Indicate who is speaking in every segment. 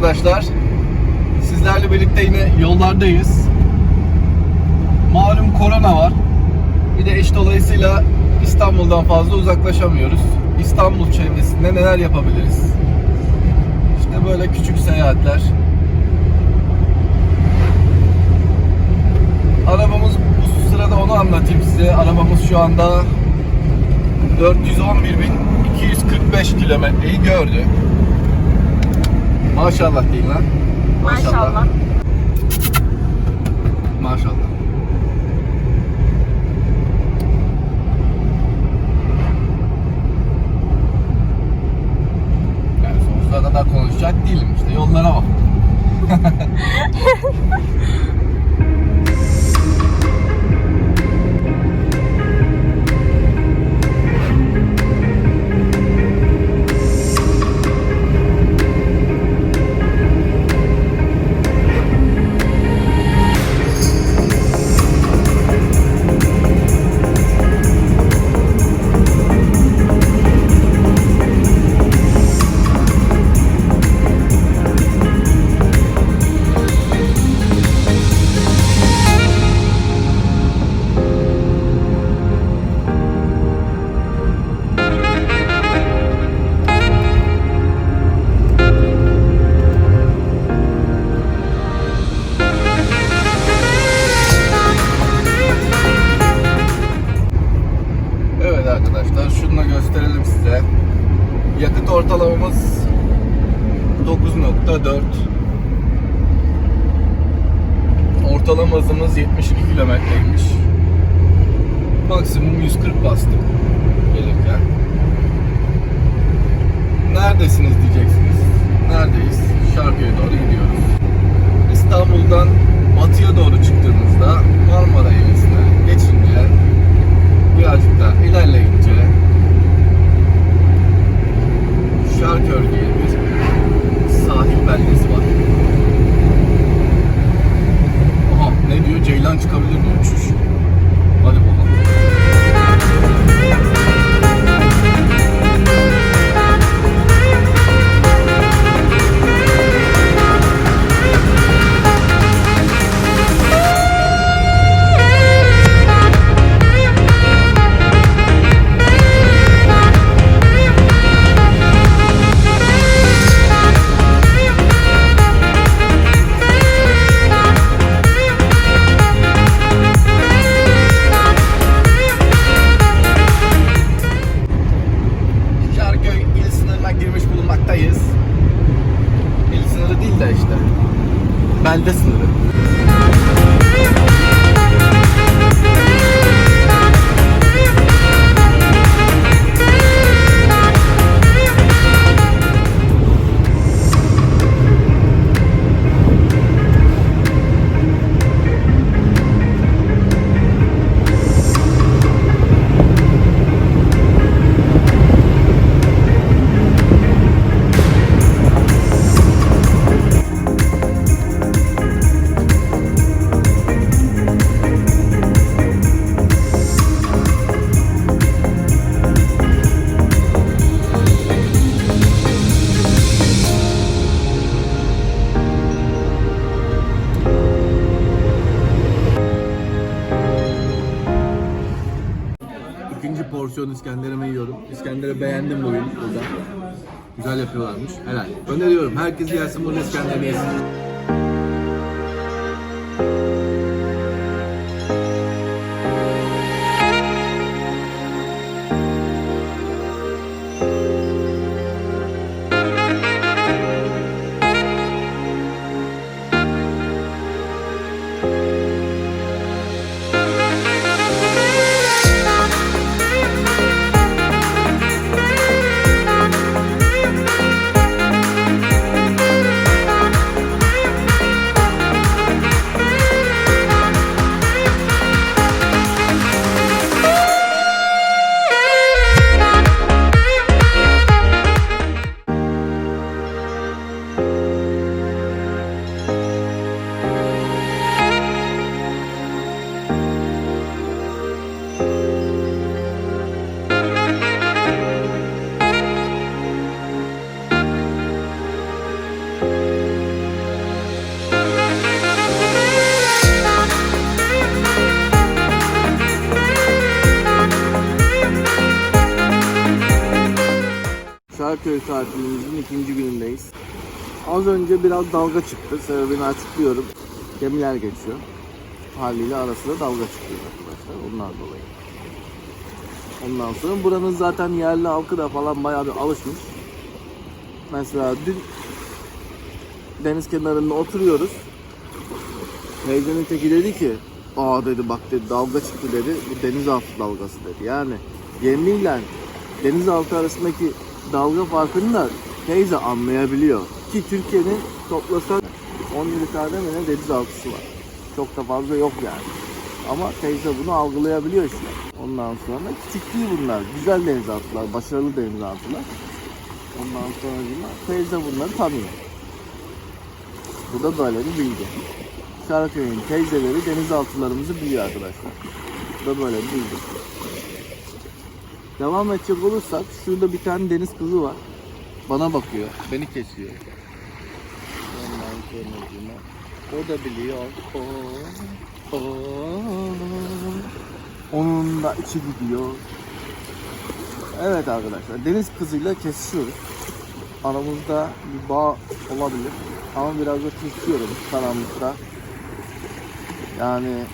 Speaker 1: arkadaşlar. Sizlerle birlikte yine yollardayız. Malum korona var. Bir de eş dolayısıyla İstanbul'dan fazla uzaklaşamıyoruz. İstanbul çevresinde neler yapabiliriz? İşte böyle küçük seyahatler. Arabamız bu sırada onu anlatayım size. Arabamız şu anda 411.245 kilometreyi gördü. Maşallah değil lan.
Speaker 2: Maşallah.
Speaker 1: Maşallah. Yani sonsuza kadar konuşacak değilim işte yollara bak. kilometreymiş. Maksimum 140 bastık porsiyon İskender'imi yiyorum. İskender'i beğendim bugün burada. Güzel yapıyorlarmış. Helal. Öneriyorum. Herkes gelsin burada İskender'i yesin. Karaköy tatilimizin ikinci günündeyiz. Az önce biraz dalga çıktı. Sebebini açıklıyorum. Gemiler geçiyor. Haliyle arasında dalga çıkıyor arkadaşlar. Ondan dolayı. Ondan sonra buranın zaten yerli halkı da falan bayağı bir alışmış. Mesela dün deniz kenarında oturuyoruz. Teyzenin teki dedi ki Aa dedi bak dedi dalga çıktı dedi. Bu denizaltı dalgası dedi. Yani gemiyle denizaltı arasındaki dalga farkını teyze anlayabiliyor. Ki Türkiye'nin toplasan 17 tane mi ne denizaltısı var. Çok da fazla yok yani. Ama teyze bunu algılayabiliyor işte. Ondan sonra küçük değil bunlar. Güzel denizaltılar, başarılı denizaltılar. Ondan sonra teyze bunları tanıyor. Bu da böyle bir bilgi. Karaköy'ün teyzeleri denizaltılarımızı biliyor arkadaşlar. Bu da böyle bir bilgi. Devam edecek olursak şurada bir tane deniz kızı var. Bana bakıyor, beni kesiyor. O da biliyor. O, onun da içi gidiyor. Evet arkadaşlar deniz kızıyla kesişiyoruz. Aramızda bir bağ olabilir. Ama biraz da tırsıyorum karanlıkta. Yani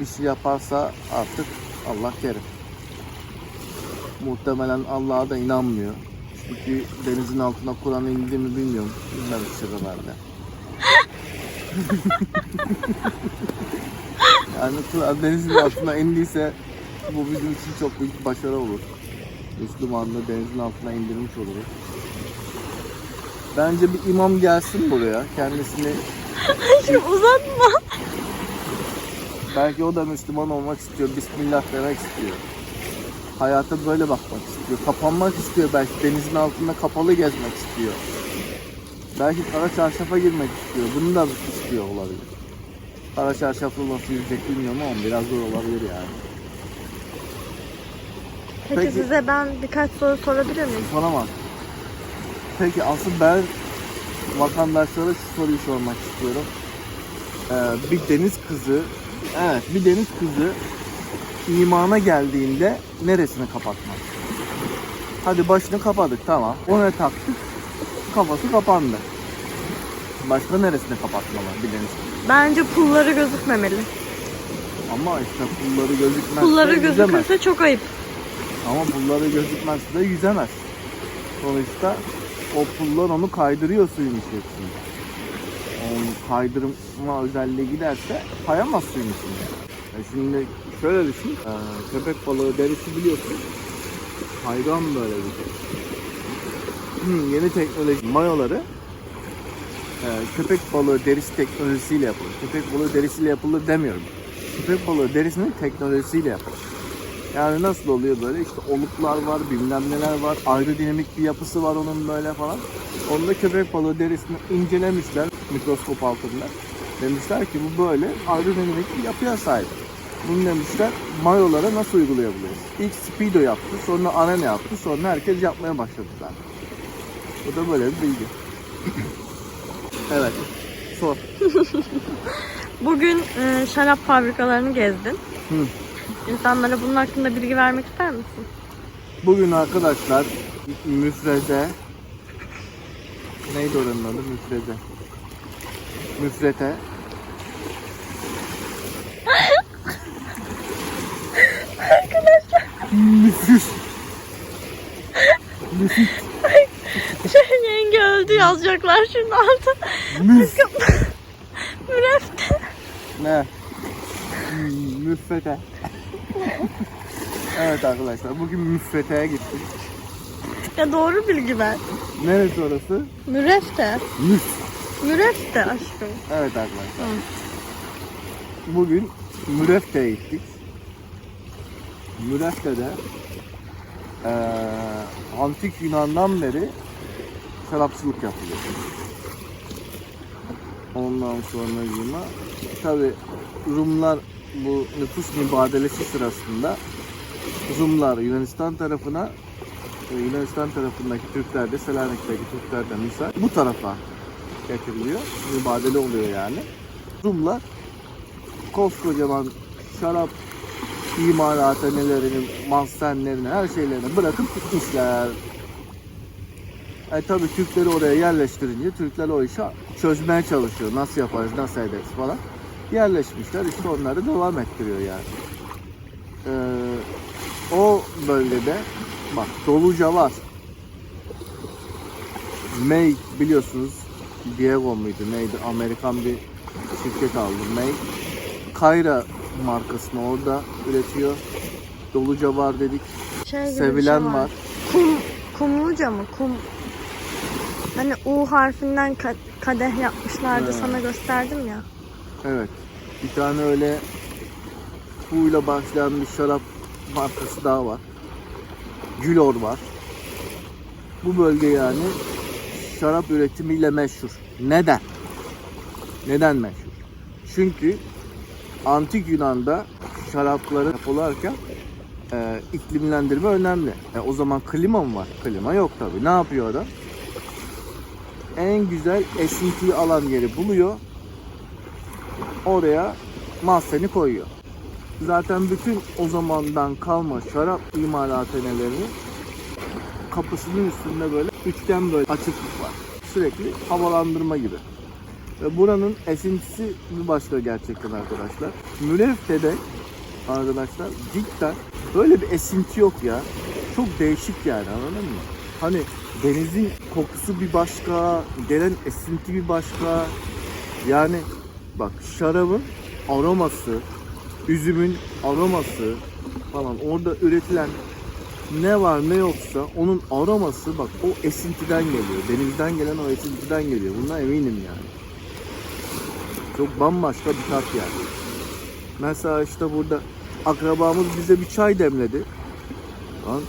Speaker 1: bir şey yaparsa artık Allah kerim. Muhtemelen Allah'a da inanmıyor. Çünkü denizin altına Kur'an indi mi bilmiyorum. Bilmem şu kadar da. yani Kur'an denizin altına indiyse bu bizim için çok büyük bir başarı olur. Müslümanlığı denizin altına indirmiş oluruz. Bence bir imam gelsin buraya. Kendisini
Speaker 2: Şimdi uzatma.
Speaker 1: belki o da Müslüman olmak istiyor. Bismillah demek istiyor. Hayata böyle bakmak istiyor. Kapanmak istiyor belki. Denizin altında kapalı gezmek istiyor. Belki kara çarşafa girmek istiyor. Bunu da istiyor olabilir. Kara çarşaflı nasıl yüzecek bilmiyorum ama biraz zor olabilir yani.
Speaker 2: Peki,
Speaker 1: Peki.
Speaker 2: size ben birkaç soru sorabilir miyim?
Speaker 1: Soramaz. Peki asıl ben vatandaşlara şu soruyu sormak istiyorum. Ee, bir deniz kızı, evet bir deniz kızı imana geldiğinde neresini kapatmak? Hadi başını kapadık tamam. Ona taktık, kafası kapandı. Başka neresini kapatmalı kızı?
Speaker 2: Bence pulları gözükmemeli.
Speaker 1: Ama işte pulları gözükmezse
Speaker 2: Pulları
Speaker 1: yüzemez.
Speaker 2: gözükürse çok ayıp.
Speaker 1: Ama pulları gözükmezse de yüzemez. Sonuçta o pullar onu kaydırıyor suyun içerisinde. Onun kaydırma özelliği giderse kayamaz suyun içinde. Şimdi şöyle düşün. e, köpek balığı derisi biliyorsun. Hayvan böyle bir şey. Hmm, yeni teknoloji mayoları e, köpek balığı derisi teknolojisiyle yapılır. Köpek balığı derisiyle yapılır demiyorum. Köpek balığı derisinin teknolojisiyle yapılır. Yani nasıl oluyor böyle işte oluklar var bilmem neler var aerodinamik bir yapısı var onun böyle falan. Onu da köpek balığı derisini incelemişler mikroskop altında. Demişler ki bu böyle aerodinamik bir yapıya sahip. Bunu demişler mayolara nasıl uygulayabiliriz? İlk Speedo yaptı sonra Arena yaptı sonra herkes yapmaya başladılar. Bu da böyle bir bilgi. evet sor.
Speaker 2: Bugün e, şarap fabrikalarını gezdin.
Speaker 1: Hı.
Speaker 2: İnsanlara bunun hakkında bilgi vermek ister misin?
Speaker 1: Bugün arkadaşlar müfreze neydi oranın adı müfreze müfrete Müfür Müfür
Speaker 2: Şey, yenge öldü yazacaklar şimdi altı.
Speaker 1: Müf
Speaker 2: Mürefte.
Speaker 1: Ne? Müfrete Evet arkadaşlar bugün müfreteye gittik
Speaker 2: Ya doğru bilgi ver.
Speaker 1: Neresi orası?
Speaker 2: Mürefte.
Speaker 1: Müf
Speaker 2: Mürefte aşkım.
Speaker 1: Evet arkadaşlar
Speaker 2: Tamam.
Speaker 1: Bugün Mürefte'ye gittik. Mürefte'de eee antik Yunan'dan beri şarapçılık yapılıyor. Ondan sonra yine tabi Rumlar bu nüfus mübadelesi sırasında Rumlar Yunanistan tarafına e, Yunanistan tarafındaki Türkler de Selanik'teki Türkler de misal bu tarafa getiriliyor. Mübadele oluyor yani. Rumlar koskocaman şarap imalathanelerini, mahzenlerini, her şeylerini bırakıp gitmişler. E tabi Türkleri oraya yerleştirince Türkler o işi çözmeye çalışıyor. Nasıl yaparız, nasıl ederiz falan. Yerleşmişler işte onları devam ettiriyor yani. Ee, o bölgede bak Doluca var. May biliyorsunuz Diego muydu neydi Amerikan bir şirket aldı May. Kayra markasını orada üretiyor. Doluca var dedik.
Speaker 2: Şey gibi bir
Speaker 1: Sevilen
Speaker 2: şey
Speaker 1: var.
Speaker 2: Kum, kumluca mı? Kum. Hani U harfinden ka- kadeh yapmışlardı
Speaker 1: Ha.
Speaker 2: sana gösterdim ya.
Speaker 1: Evet. Bir tane öyle ile başlayan bir şarap markası daha var. Gülor var. Bu bölge yani şarap üretimiyle meşhur. Neden? Neden meşhur? Çünkü antik Yunan'da şarapları yapılarken e, iklimlendirme önemli. E, o zaman klima mı var? Klima yok tabi. Ne yapıyor adam? En güzel esintiyi alan yeri buluyor. Oraya mahzeni koyuyor. Zaten bütün o zamandan kalma şarap imalathanelerinin kapısının üstünde böyle üçgen böyle açıklık var. Sürekli havalandırma gibi. Buranın esintisi bir başka gerçekten arkadaşlar. Mülevte'de arkadaşlar cidden böyle bir esinti yok ya. Çok değişik yani anladın mı? Hani denizin kokusu bir başka, gelen esinti bir başka. Yani bak şarabın aroması, üzümün aroması falan orada üretilen ne var ne yoksa onun aroması bak o esintiden geliyor. Denizden gelen o esintiden geliyor. Bundan eminim yani. Çok bambaşka bir tat yani. Mesela işte burada akrabamız bize bir çay demledi. Lan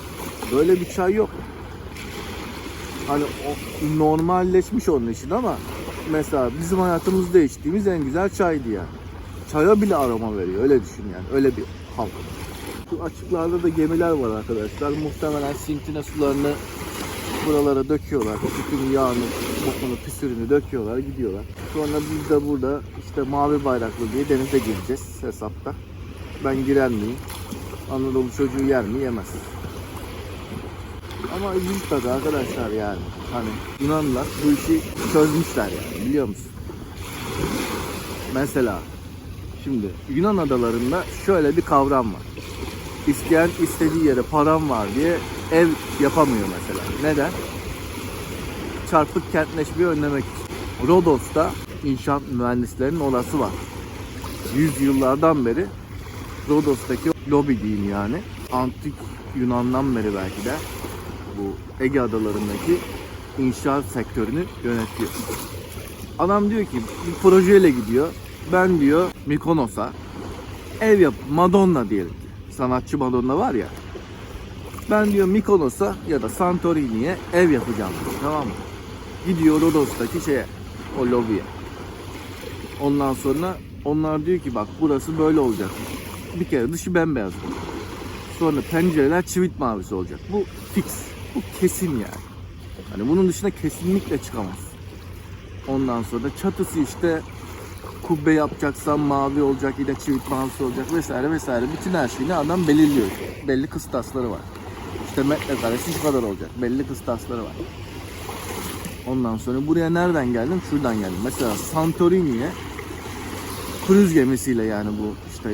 Speaker 1: böyle bir çay yok. Hani o normalleşmiş onun için ama mesela bizim hayatımızda içtiğimiz en güzel çaydı yani. Çaya bile aroma veriyor öyle düşün yani öyle bir hal. Şu açıklarda da gemiler var arkadaşlar. Muhtemelen sintine sularını buralara döküyorlar. Bütün yağını, bokunu, püsürünü döküyorlar, gidiyorlar. Sonra biz de burada işte mavi bayraklı diye denize gireceğiz hesapta. Ben girer miyim? Anadolu çocuğu yer mi? Yemez. Ama ilginç tabii arkadaşlar yani. Hani Yunanlılar bu işi çözmüşler yani biliyor musun? Mesela şimdi Yunan adalarında şöyle bir kavram var. İsteyen istediği yere param var diye ev yapamıyor mesela. Neden? Çarpık kentleşmeyi önlemek için. Rodos'ta inşaat mühendislerinin odası var. Yüzyıllardan beri Rodos'taki lobi diyeyim yani. Antik Yunan'dan beri belki de bu Ege adalarındaki inşaat sektörünü yönetiyor. Adam diyor ki bir projeyle gidiyor. Ben diyor Mikonos'a ev yap Madonna diyelim. Sanatçı Madonna var ya. Ben diyor Mikonos'a ya da Santorini'ye ev yapacağım diyor, tamam mı? Gidiyor Rodos'taki şeye o lobiye. Ondan sonra onlar diyor ki bak burası böyle olacak. Bir kere dışı bembeyaz olacak. Sonra pencereler çivit mavisi olacak. Bu fix. Bu kesin yani. Hani bunun dışına kesinlikle çıkamaz. Ondan sonra çatısı işte kubbe yapacaksan mavi olacak, yine çivit mavisi olacak vesaire vesaire. Bütün her şeyini adam belirliyor. Belli kıstasları var. İşte metrekaresi şu kadar olacak. Belli kıstasları var. Ondan sonra buraya nereden geldim? Şuradan geldim. Mesela Santorini'ye kruz gemisiyle yani bu işte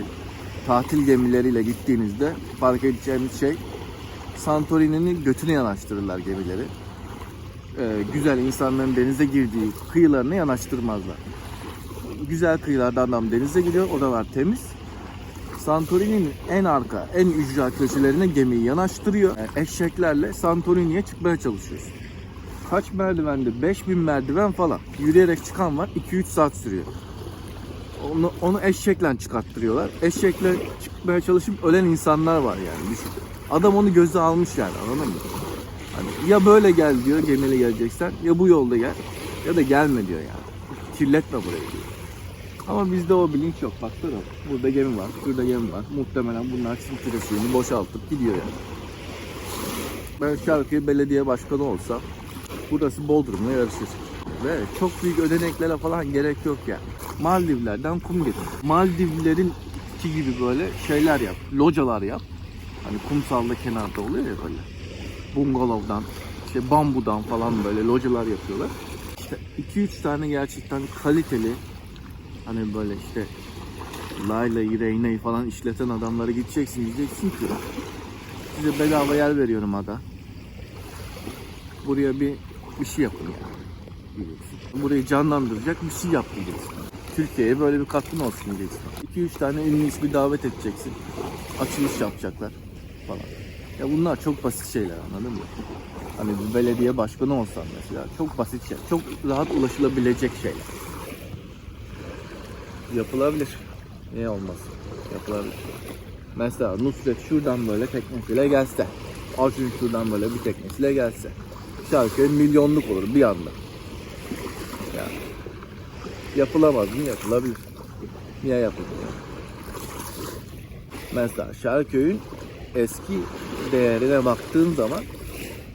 Speaker 1: tatil gemileriyle gittiğinizde fark edeceğiniz şey Santorini'nin götüne yanaştırırlar gemileri. Ee, güzel insanların denize girdiği kıyılarına yanaştırmazlar. Güzel kıyılarda adam denize giriyor, oralar temiz. Santorini'nin en arka, en ücra köşelerine gemiyi yanaştırıyor. Yani eşeklerle Santorini'ye çıkmaya çalışıyoruz. Kaç merdivende? 5000 merdiven falan. Yürüyerek çıkan var. 2-3 saat sürüyor. Onu, onu eşekle çıkarttırıyorlar. Eşekle çıkmaya çalışıp ölen insanlar var yani düşün. Adam onu göze almış yani anladın mı? Hani ya böyle gel diyor gemiyle geleceksen ya bu yolda gel ya da gelme diyor yani. Kirletme burayı diyor. Ama bizde o bilinç yok. Baksana burada gemi var, şurada gemi var. Muhtemelen bunlar filtre suyunu boşaltıp gidiyor yani. Ben Şarkıya belediye başkanı olsam burası Bodrum'la yarışır. Ve çok büyük ödeneklere falan gerek yok yani. Maldivler'den kum getir. Maldivlerin ki gibi böyle şeyler yap. Localar yap. Hani kumsalda kenarda oluyor ya böyle. Bungalovdan işte bambudan falan böyle localar yapıyorlar. İşte 2-3 tane gerçekten kaliteli hani böyle işte Layla'yı, Reyna'yı falan işleten adamlara gideceksin diyeceksin ki size bedava yer veriyorum ada. Buraya bir bir şey yapın ya. Diyeceksin. Burayı canlandıracak bir şey yap diyeceksin. Türkiye'ye böyle bir katkın olsun diyeceksin. 2-3 tane ünlü ismi davet edeceksin. Açılış yapacaklar falan. Ya bunlar çok basit şeyler anladın mı? Hani bir belediye başkanı olsan mesela çok basit şey. Çok rahat ulaşılabilecek şeyler. Yapılabilir. Niye olmaz? Yapılabilir. Mesela Nusret şuradan böyle teknesiyle gelse. Acun şuradan böyle bir teknesiyle gelse. Şarkı milyonluk olur bir anda. Yani. Yapılamaz mı? Yapılabilir. Niye yapılmıyor? Mesela Şarköy'ün eski değerine baktığın zaman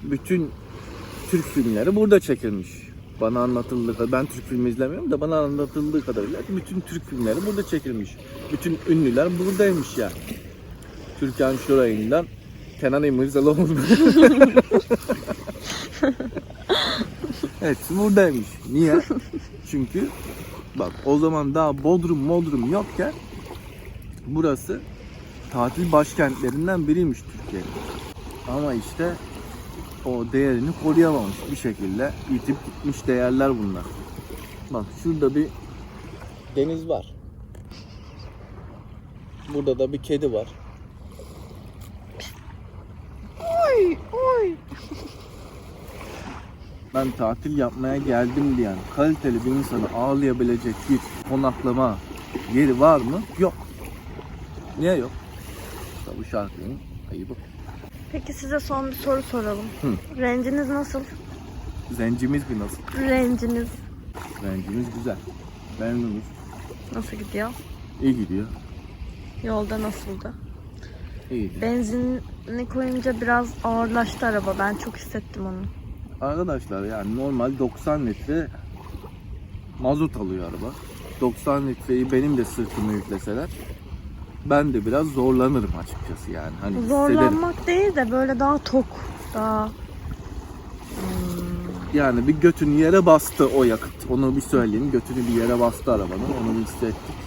Speaker 1: bütün Türk filmleri burada çekilmiş. Bana anlatıldığı kadar, ben Türk filmi izlemiyorum da bana anlatıldığı kadarıyla bütün Türk filmleri burada çekilmiş. Bütün ünlüler buradaymış yani. Türkan Şoray'ından Kenan İmirzalıoğlu. Hepsi buradaymış. Niye? Çünkü bak o zaman daha Bodrum Modrum yokken burası tatil başkentlerinden biriymiş Türkiye'nin. Ama işte o değerini koruyamamış bir şekilde itip gitmiş değerler bunlar. Bak şurada bir deniz var. Burada da bir kedi var.
Speaker 2: Oy oy.
Speaker 1: Ben tatil yapmaya geldim diyen kaliteli bir insanı ağırlayabilecek bir konaklama yeri var mı? Yok. Niye yok? İşte bu şarkının ayıbı.
Speaker 2: Peki size son bir soru soralım.
Speaker 1: Hı.
Speaker 2: Renciniz nasıl?
Speaker 1: Zencimiz bir nasıl?
Speaker 2: Renciniz
Speaker 1: Zencimiz güzel. Memnunuz.
Speaker 2: nasıl gidiyor?
Speaker 1: İyi gidiyor.
Speaker 2: Yolda nasıldı?
Speaker 1: İyi gidiyor.
Speaker 2: Benzinini koyunca biraz ağırlaştı araba. Ben çok hissettim onu.
Speaker 1: Arkadaşlar yani normal 90 litre mazot alıyor araba. 90 litreyi benim de sırtıma yükleseler ben de biraz zorlanırım açıkçası yani. Hani hissederim.
Speaker 2: Zorlanmak değil de böyle daha tok. Daha
Speaker 1: Yani bir götünü yere bastı o yakıt. Onu bir söyleyeyim. Götünü bir yere bastı arabanın. Onu hissettik.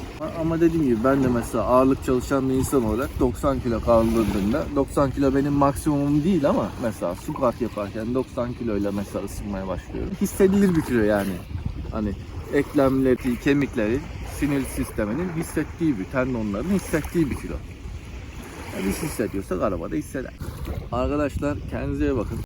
Speaker 1: Ama dediğim gibi ben de mesela ağırlık çalışan bir insan olarak 90 kilo kaldırdığımda 90 kilo benim maksimumum değil ama mesela squat yaparken 90 kiloyla mesela ısınmaya başlıyorum. Hissedilir bir kilo yani. Hani eklemleri, kemikleri, sinir sisteminin hissettiği bir, tendonların hissettiği bir kilo. Ya biz hissediyorsak arabada hisseder. Arkadaşlar kendinize iyi bakın.